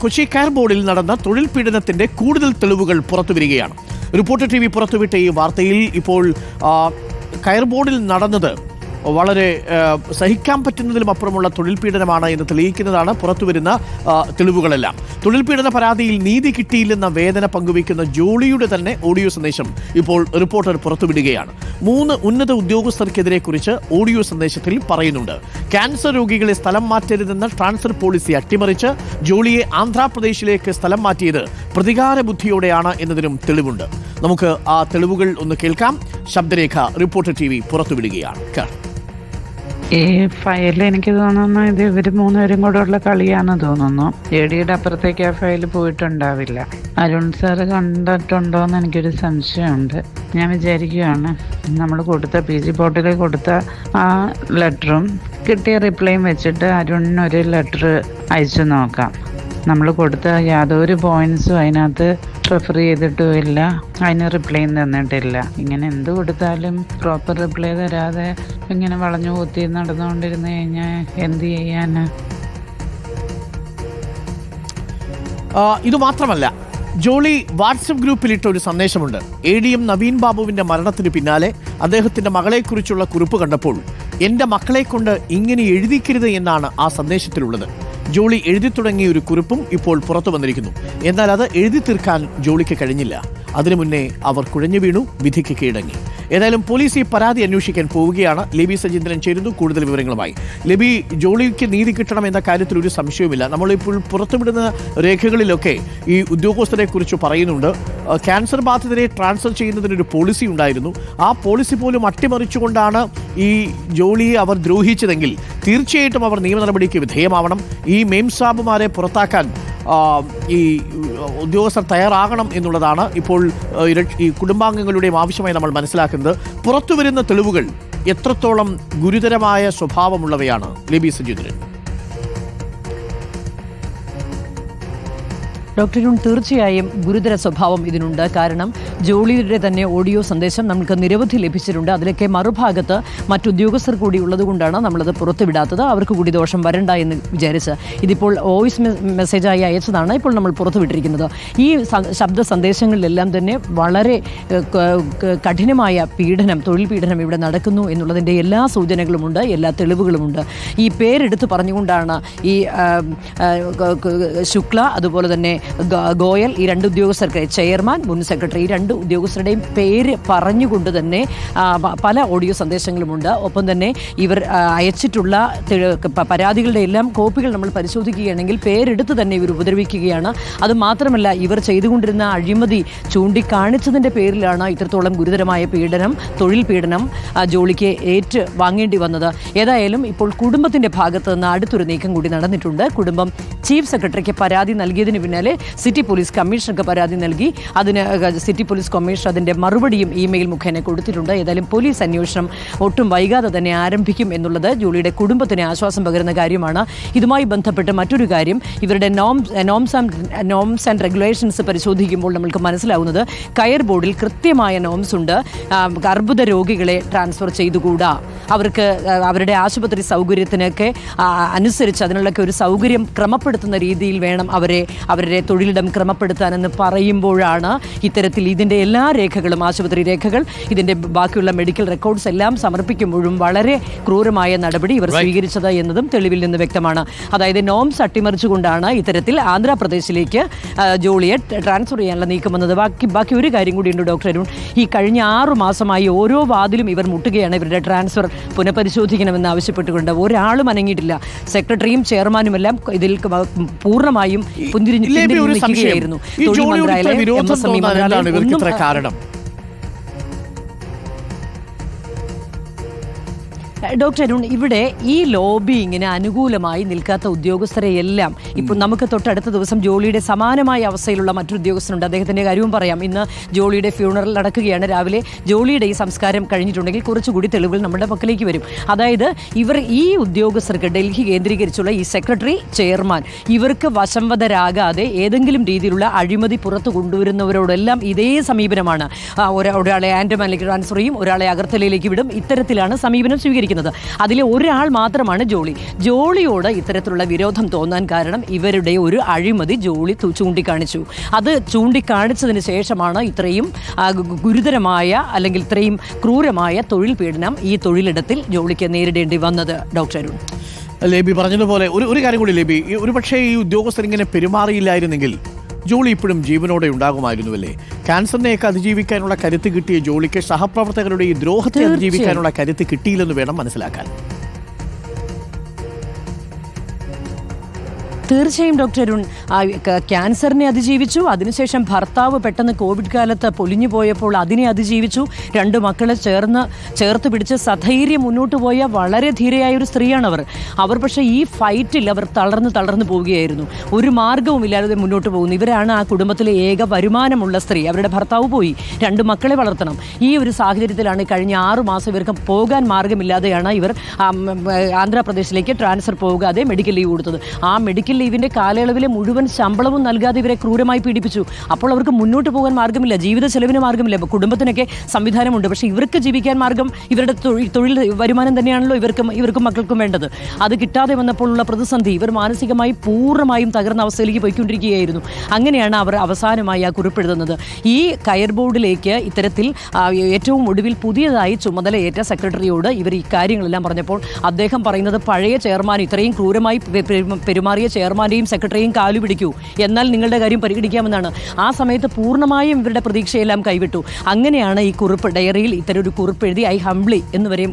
കൊച്ചി കാർബോർഡിൽ നടന്ന തൊഴിൽ പീഡനത്തിന്റെ കൂടുതൽ തെളിവുകൾ പുറത്തുവരികയാണ് റിപ്പോർട്ടർ ടി വി പുറത്തുവിട്ട ഈ വാർത്തയിൽ ഇപ്പോൾ കയർ ബോർഡിൽ നടന്നത് വളരെ സഹിക്കാൻ പറ്റുന്നതിലും അപ്പുറമുള്ള തൊഴിൽ പീഡനമാണ് എന്ന് തെളിയിക്കുന്നതാണ്. പുറത്തുവരുന്ന തെളിവുകളെല്ലാം. തൊഴിൽ പീഡന പരാതിയിൽ നീതി കിട്ടിയില്ലെന്ന വേദന പങ്കുവയ്ക്കുന്ന ജോളിയുടെ തന്നെ ഓഡിയോ സന്ദേശം ഇപ്പോൾ റിപ്പോർട്ടർ പുറത്തുവിടുകയാണ്. മൂന്ന് ഉന്നത ഉദ്യോഗസ്ഥർക്കെതിരെ കുറിച്ച് ഓഡിയോ സന്ദേശത്തിൽ പറയുന്നുണ്ട്. ക്യാൻസർ രോഗികളെ സ്ഥലം മാറ്റരുതെന്ന ട്രാൻസ്ഫർ പോളിസി അട്ടിമറിച്ച് ജോളിയെ ആന്ധ്രാപ്രദേശിലേക്ക് സ്ഥലം മാറ്റിയത് പ്രതികാര ബുദ്ധിയോടെയാണ് എന്നതിനും തെളിവുണ്ട്. നമുക്ക് ആ തെളിവുകൾ ഒന്ന് കേൾക്കാം. ശബ്ദരേഖ റിപ്പോർട്ടർ ടി വി പുറത്തുവിടുകയാണ്. ഈ ഫയലിൽ എനിക്ക് തോന്നുന്നു ഇത് ഇവർ മൂന്നുപേരും കൂടെ ഉള്ള കളിയാന്ന് തോന്നുന്നു. എ ഡിയുടെ അപ്പുറത്തേക്ക് ആ ഫയൽ പോയിട്ടുണ്ടാവില്ല. അരുൺ സാറ് കണ്ടിട്ടുണ്ടോ എന്ന് എനിക്കൊരു സംശയമുണ്ട്. ഞാൻ വിചാരിക്കുകയാണ് നമ്മൾ കൊടുത്ത പി ജി പോർട്ടലിൽ കൊടുത്ത ആ ലെറ്ററും കിട്ടിയ റിപ്ലൈയും വെച്ചിട്ട് അരുണിനൊരു ലെറ്റർ അയച്ചു നോക്കാം. നമ്മൾ കൊടുത്ത യാതൊരു പോയിന്റ്സും അതിനകത്ത് റെഫർ ചെയ്തിട്ടുമില്ല. അതിന് റിപ്ലൈയും തന്നിട്ടില്ല. ഇങ്ങനെ എന്ത് കൊടുത്താലും പ്രോപ്പർ റിപ്ലൈ തരാതെ ഇങ്ങനെ വളഞ്ഞു കൂത്തി നടന്നുകൊണ്ടിരുന്ന് കഴിഞ്ഞാൽ എന്ത് ചെയ്യാന് ഇത് മാത്രമല്ല ജോളി വാട്സപ്പ് ഗ്രൂപ്പിലിട്ട ഒരു സന്ദേശമുണ്ട്. എ ഡി എം നവീൻ ബാബുവിന്റെ മരണത്തിന് പിന്നാലെ അദ്ദേഹത്തിന്റെ മകളെക്കുറിച്ചുള്ള കുറിപ്പ് കണ്ടപ്പോൾ എന്റെ മക്കളെ കൊണ്ട് ഇങ്ങനെ എഴുതിക്കരുത് എന്നാണ് ആ സന്ദേശത്തിലുള്ളത്. ജോളി എഴുതി തുടങ്ങിയ ഒരു കുറിപ്പും ഇപ്പോൾ പുറത്തു വന്നിരിക്കുന്നു. എന്നാൽ അത് എഴുതി തീർക്കാൻ ജോളിക്ക് കഴിഞ്ഞില്ല. അതിനു മുന്നേ അവർ കുഴഞ്ഞു വീണു വിധിക്ക് കീഴടങ്ങി. ഏതായാലും പോലീസ് ഈ പരാതി അന്വേഷിക്കാൻ പോവുകയാണ്. ലിബി സജീന്ദ്രൻ ചേരുന്നു കൂടുതൽ വിവരങ്ങളുമായി. ലിബി ജോളിക്ക് നീതി കിട്ടണം എന്ന കാര്യത്തിൽ ഒരു സംശയവുമില്ല. നമ്മളിപ്പോൾ പുറത്തുവിടുന്ന രേഖകളിലൊക്കെ ഈ ഉദ്യോഗസ്ഥരെ കുറിച്ച് പറയുന്നുണ്ട് ക്യാൻസർ ബാധിതരെ ട്രാൻസ്ഫർ ചെയ്യുന്നതിനൊരു പോളിസി ഉണ്ടായിരുന്നു. ആ പോളിസി പോലും അട്ടിമറിച്ചുകൊണ്ടാണ് ഈ ജോളിയെ അവർ ദ്രോഹിച്ചതെങ്കിൽ തീർച്ചയായിട്ടും അവർ നിയമ നടപടിക്ക് വിധേയമാവണം. ഈ മെയിംസാബുമാരെ പുറത്താക്കാൻ ഈ ഉദ്യോഗസ്ഥർ തയ്യാറാകണം എന്നുള്ളതാണ് ഇപ്പോൾ ഈ കുടുംബാംഗങ്ങളുടെയും ആവശ്യമായി നമ്മൾ മനസ്സിലാക്കുന്നത്. പുറത്തു വരുന്ന തെളിവുകൾ എത്രത്തോളം ഗുരുതരമായ സ്വഭാവമുള്ളവയാണ്? ലിബി സജീന്ദ്രൻ ഡോക്ടർ തീർച്ചയായും ഗുരുതര സ്വഭാവം ഇതിനുണ്ട്. കാരണം ജോളിയുടെ തന്നെ ഓഡിയോ സന്ദേശം നമുക്ക് നിരവധി ലഭിച്ചിട്ടുണ്ട്. അതിലൊക്കെ മറുഭാഗത്ത് മറ്റുദ്യോഗസ്ഥർ കൂടി ഉള്ളതുകൊണ്ടാണ് നമ്മളത് പുറത്തുവിടാത്തത്. അവർക്ക് കൂടി ദോഷം വരണ്ട എന്ന് വിചാരിച്ച് ഇതിപ്പോൾ വോയിസ് മെസ്സേജായി അയച്ചതാണ് ഇപ്പോൾ നമ്മൾ പുറത്തുവിട്ടിരിക്കുന്നത്. ഈ ശബ്ദ സന്ദേശങ്ങളിലെല്ലാം തന്നെ വളരെ കഠിനമായ പീഡനം തൊഴിൽ പീഡനം ഇവിടെ നടക്കുന്നു എന്നുള്ളതിന്റെ എല്ലാ സൂചനകളുമുണ്ട് എല്ലാ തെളിവുകളുമുണ്ട്. ഈ പേരെടുത്ത് പറഞ്ഞുകൊണ്ടാണ് ഈ ശുക്ല അതുപോലെ തന്നെ ഗോയൽ ഈ രണ്ട് ഉദ്യോഗസ്ഥർക്ക് ചെയർമാൻ മുൻ സെക്രട്ടറി ഈ രണ്ട് ഉദ്യോഗസ്ഥരുടെയും പേര് പറഞ്ഞുകൊണ്ട് തന്നെ പല ഓഡിയോ സന്ദേശങ്ങളുമുണ്ട്. ഒപ്പം തന്നെ ഇവർ അയച്ചിട്ടുള്ള പരാതികളുടെ എല്ലാം കോപ്പികൾ നമ്മൾ പരിശോധിക്കുകയാണെങ്കിൽ പേരെടുത്ത് തന്നെ ഇവർ ഉപദ്രവിക്കുകയാണ്. അത് മാത്രമല്ല ഇവർ ചെയ്തുകൊണ്ടിരുന്ന അഴിമതി ചൂണ്ടിക്കാണിച്ചതിന്റെ പേരിലാണ് ഇത്രത്തോളം ഗുരുതരമായ പീഡനം തൊഴിൽ പീഡനം ജോളിക്ക് ഏറ്റ് വാങ്ങേണ്ടി വന്നത്. ഏതായാലും ഇപ്പോൾ കുടുംബത്തിന്റെ ഭാഗത്ത് നിന്ന് അടുത്തൊരു നീക്കം കൂടി നടന്നിട്ടുണ്ട്. കുടുംബം ചീഫ് സെക്രട്ടറിക്ക് പരാതി നൽകിയതിന് പിന്നാലെ സിറ്റി പോലീസ് കമ്മീഷണർക്ക് പരാതി നൽകി. അതിന് സിറ്റി പോലീസ് കമ്മീഷണർ അതിന്റെ മറുപടിയും ഇമെയിൽ മുഖേന കൊടുത്തിട്ടുണ്ട്. ഏതായാലും പോലീസ് അന്വേഷണം ഒട്ടും വൈകാതെ തന്നെ ആരംഭിക്കും എന്നുള്ളത് ജോളിയുടെ കുടുംബത്തിന് ആശ്വാസം പകരുന്ന കാര്യമാണ്. ഇതുമായി ബന്ധപ്പെട്ട് മറ്റൊരു കാര്യം ഇവരുടെ norms and norms and regulations പരിശോധിക്കുമ്പോൾ നമ്മൾക്ക് മനസ്സിലാവുന്നത് കയർ ബോർഡിൽ കൃത്യമായ നോംസ് ഉണ്ട്. അർബുദ രോഗികളെ ട്രാൻസ്ഫർ ചെയ്തുകൂടാ. അവർക്ക് അവരുടെ ആശുപത്രി സൗകര്യത്തിനൊക്കെ അനുസരിച്ച് അതിനുള്ളൊക്കെ ഒരു സൗകര്യം ക്രമപ്പെടുത്തുന്ന രീതിയിൽ വേണം അവരെ അവരുടെ തൊഴിലിടം ക്രമപ്പെടുത്താനെന്ന് പറയുമ്പോഴാണ് ഇത്തരത്തിൽ ഇതിന്റെ എല്ലാ രേഖകളും ആശുപത്രി രേഖകൾ ഇതിന്റെ ബാക്കിയുള്ള മെഡിക്കൽ റെക്കോർഡ്സ് എല്ലാം സമർപ്പിക്കുമ്പോഴും വളരെ ക്രൂരമായ നടപടി ഇവർ സ്വീകരിച്ചത് എന്നതും തെളിവിൽ നിന്ന് വ്യക്തമാണ്. അതായത് നോംസ് അട്ടിമറിച്ചുകൊണ്ടാണ് ഇത്തരത്തിൽ ആന്ധ്രാപ്രദേശിലേക്ക് ജോളിയെ ട്രാൻസ്ഫർ ചെയ്യാനുള്ള നീക്കം വന്നത്. ബാക്കി ബാക്കി ഒരു കാര്യം കൂടിയുണ്ട് ഡോക്ടർ അരുൺ. ഈ കഴിഞ്ഞ ആറു മാസമായി ഓരോ വാതിലും ഇവർ മുട്ടുകയാണ് ഇവരുടെ ട്രാൻസ്ഫർ പുനഃപരിശോധിക്കണമെന്ന് ആവശ്യപ്പെട്ടുകൊണ്ട്. ഒരാളും അനങ്ങിയിട്ടില്ല. സെക്രട്ടറിയും ചെയർമാനും എല്ലാം ഇതിൽ പൂർണമായും പുന്തിരിഞ്ഞു തൊഴിൽ മന്ത്രാലയം ഇത്ര കാരണം ഡോക്ടർ അരുൺ ഇവിടെ ഈ ലോബിങ്ങിന് അനുകൂലമായി നിൽക്കാത്ത ഉദ്യോഗസ്ഥരെ എല്ലാം ഇപ്പോൾ നമുക്ക് തൊട്ടടുത്ത ദിവസം ജോളിയുടെ സമാനമായ അവസ്ഥയിലുള്ള മറ്റൊരു ഉദ്യോഗസ്ഥനുണ്ട്. അദ്ദേഹത്തിന്റെ കാര്യവും പറയാം. ഇന്ന് ജോളിയുടെ ഫ്യൂണറൽ നടക്കുകയാണ്. രാവിലെ ജോളിയുടെ ഈ സംസ്കാരം കഴിഞ്ഞിട്ടുണ്ടെങ്കിൽ കുറച്ചുകൂടി തെളിവുകൾ നമ്മുടെ പക്കലേക്ക് വരും. അതായത് ഇവർ ഈ ഉദ്യോഗസ്ഥർക്ക് ഡൽഹി കേന്ദ്രീകരിച്ചുള്ള ഈ സെക്രട്ടറി ചെയർമാൻ ഇവർക്ക് വശംവതരാകാതെ ഏതെങ്കിലും രീതിയിലുള്ള അഴിമതി പുറത്തു കൊണ്ടുവരുന്നവരോടെല്ലാം ഇതേ സമീപനമാണ്. ഒരാളെ ആൻഡമാനിലേക്ക് ട്രാൻസ്ഫർ ചെയ്യും ഒരാളെ അഗർത്തലയിലേക്ക് വിടും. ഇത്തരത്തിലാണ് സമീപനം സ്വീകരിക്കുന്നത്. പറഞ്ഞിരിക്കുന്നത് അതിലെ ഒരാൾ മാത്രമാണ് ജോളി. ജോളിയോട് ഇത്തരത്തിലുള്ള വിരോധം തോന്നാൻ കാരണം ഇവരുടെ ഒരു അഴിമതി ജോളി ചൂണ്ടിക്കാണിച്ചു. അത് ചൂണ്ടിക്കാണിച്ചതിന് ശേഷമാണ് ഇത്രയും ഗുരുതരമായ അല്ലെങ്കിൽ ഇത്രയും ക്രൂരമായ തൊഴിൽ പീഡനം ഈ തൊഴിലിടത്തിൽ ജോളിക്ക് നേരിടേണ്ടി വന്നത്. ഡോക്ടർ അരുൺ. ലേബി പറഞ്ഞതുപോലെ ഒരു ഒരു കാര്യം കൂടി ലേബി. ഒരു പക്ഷേ ഈ ഉദ്യോഗസ്ഥർ ഇങ്ങനെ പെരുമാറിയില്ലായിരുന്നെങ്കിൽ ജോളി ഇപ്പോഴും ജീവനോടെ ഉണ്ടാകുമായിരുന്നുവല്ലേ ക്യാൻസറിനെയൊക്കെ അതിജീവിക്കാനുള്ള കരുത്ത് കിട്ടിയ ജോളിക്ക് സഹപ്രവർത്തകരുടെ ഈ ദ്രോഹത്തെ. അതിജീവിക്കാനുള്ള കരുത്ത് കിട്ടിയില്ലെന്ന് വേണം മനസ്സിലാക്കാൻ തീർച്ചയായും ഡോക്ടർ അരുൺ ക്യാൻസറിനെ അതിജീവിച്ചു. അതിനുശേഷം ഭർത്താവ് പെട്ടെന്ന് കോവിഡ് കാലത്ത് പൊലിഞ്ഞു പോയപ്പോൾ അതിനെ അതിജീവിച്ചു. രണ്ട് മക്കളെ ചേർന്ന് ചേർത്ത് പിടിച്ച് സധൈര്യം മുന്നോട്ട് പോയ വളരെ ധീരയായ ഒരു സ്ത്രീയാണ് അവർ അവർ പക്ഷേ ഈ ഫൈറ്റിൽ അവർ തളർന്ന് തളർന്നു പോവുകയായിരുന്നു. ഒരു മാർഗവുമില്ലാതെ മുന്നോട്ട് പോകുന്നു. ഇവരാണ് ആ കുടുംബത്തിലെ ഏക വരുമാനമുള്ള സ്ത്രീ. അവരുടെ ഭർത്താവ് പോയി. രണ്ട് മക്കളെ വളർത്തണം. ഈ ഒരു സാഹചര്യത്തിലാണ് കഴിഞ്ഞ ആറു മാസം ഇവർക്ക് പോകാൻ മാർഗമില്ലാതെയാണ് ഇവർ ആന്ധ്രാപ്രദേശിലേക്ക് ട്രാൻസ്ഫർ പോകാതെ മെഡിക്കൽ ലീവ് കൊടുത്തത്. ആ മെഡിക്കൽ ലീവിന്റെ കാലയളവിലെ മുഴുവൻ ശമ്പളവും നൽകാതെ ഇവരെ ക്രൂരമായി പീഡിപ്പിച്ചു. അപ്പോൾ അവർക്ക് മുന്നോട്ട് പോകാൻ മാർഗമില്ല. ജീവിത ചെലവിന് മാർഗമില്ല. കുടുംബത്തിനൊക്കെ സംവിധാനമുണ്ട്. പക്ഷേ ഇവർക്ക് ജീവിക്കാൻ മാർഗം ഇവരുടെ തൊഴിൽ വരുമാനം തന്നെയാണല്ലോ ഇവർക്കും ഇവർക്കും മക്കൾക്കും വേണ്ടത്. അത് കിട്ടാതെ വന്നപ്പോഴുള്ള പ്രതിസന്ധി ഇവർ മാനസികമായി പൂർണമായും തകർന്ന അവസ്ഥയിലേക്ക് പോയിക്കൊണ്ടിരിക്കുകയായിരുന്നു. അങ്ങനെയാണ് അവർ അവസാനമായി ആ കുറിപ്പെഴുതുന്നത്. ഈ കയർ ബോർഡിലേക്ക് ഇത്തരത്തിൽ ഏറ്റവും ഒടുവിൽ പുതിയതായി ചുമതലയേറ്റ സെക്രട്ടറിയോട് ഇവർ ഈ കാര്യങ്ങളെല്ലാം പറഞ്ഞപ്പോൾ അദ്ദേഹം പറയുന്നത് പഴയ ചെയർമാൻ ഇത്രയും ക്രൂരമായി പെരുമാറിയ പെരു- പെരുമാറിയ ചെയർമാന്റെയും സെക്രട്ടറിയും കാലു പിടിക്കൂ. എന്നാൽ നിങ്ങളുടെ കാര്യം പരിഗണിക്കാമെന്നാണ്. ആ സമയത്ത് പൂർണമായും ഇവരുടെ പ്രതീക്ഷയെല്ലാം കൈവിട്ടു. അങ്ങനെയാണ് ഈ കുറിപ്പ് ഡയറിയിൽ ഇത്തരം ഒരു കുറിപ്പ് എഴുതി ഐ ഹംബ്ലി എന്ന് വരെയും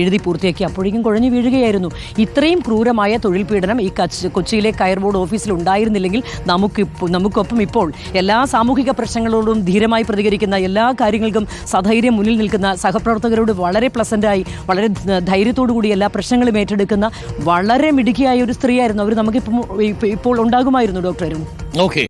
എഴുതി പൂർത്തിയാക്കി. അപ്പോഴേക്കും കുഴഞ്ഞു വീഴുകയായിരുന്നു. ഇത്രയും ക്രൂരമായ തൊഴിൽ പീഡനം ഈ കച്ച് കൊച്ചിയിലെ കയർ ബോർഡ് ഓഫീസിൽ ഉണ്ടായിരുന്നില്ലെങ്കിൽ നമുക്ക് നമുക്കൊപ്പം ഇപ്പോൾ എല്ലാ സാമൂഹിക പ്രശ്നങ്ങളോടും ധീരമായി പ്രതികരിക്കുന്ന എല്ലാ കാര്യങ്ങൾക്കും സധൈര്യം മുന്നിൽ നിൽക്കുന്ന സഹപ്രവർത്തകരോട് വളരെ പ്ലസന്റായി വളരെ ധൈര്യത്തോടു കൂടി എല്ലാ പ്രശ്നങ്ങളും ഏറ്റെടുക്കുന്ന വളരെ മിടുക്കിയായ ഒരു സ്ത്രീയായിരുന്നു അവർ. നമുക്കിപ്പം ഇപ്പോൾ ഉണ്ടാകുമായിരുന്നു ഡോക്ടറും ഓക്കെ